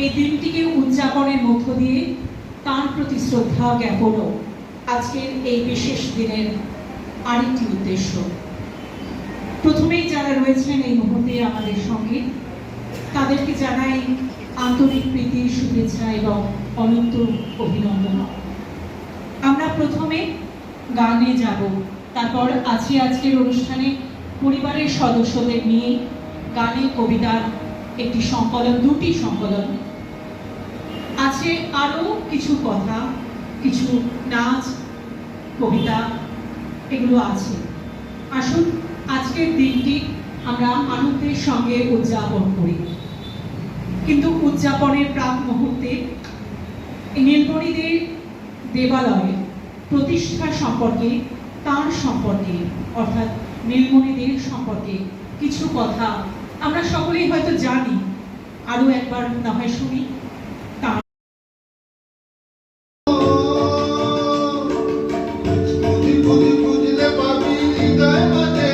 এই দিনটিকে উদযাপনের মধ্য দিয়ে তার প্রতি শ্রদ্ধা জ্ঞাপনও আজকের এই বিশেষ দিনের আরেকটি উদ্দেশ্য। প্রথমেই যারা রয়েছেন এই মুহূর্তে আমাদের সঙ্গে, তাদেরকে জানাই আন্তরিক প্রীতি, শুভেচ্ছা এবং অনন্ত অভিনন্দন। আমরা প্রথমে গানে যাব, তারপর আছি আজকের অনুষ্ঠানে পরিবারের সদস্যদের নিয়ে গানে কবিতার একটি সংকলন, দুটি সংকলন আছে আরও কিছু কথা, কিছু নাচ, কবিতা, এগুলো আছে। আসুন, আজকের দিনটি আমরা আনন্দের সঙ্গে উদযাপন করি। কিন্তু উদযাপনের প্রাক মুহূর্তে নীলমণিদের দেবালয়ে প্রতিষ্ঠা সম্পর্কে, তার সম্পর্কে, অর্থাৎ নীলমণিদের সম্পর্কে কিছু কথা আমরা সকলেই হয়তো জানি। আরও একবার না হয় শুনি। vida é madeira.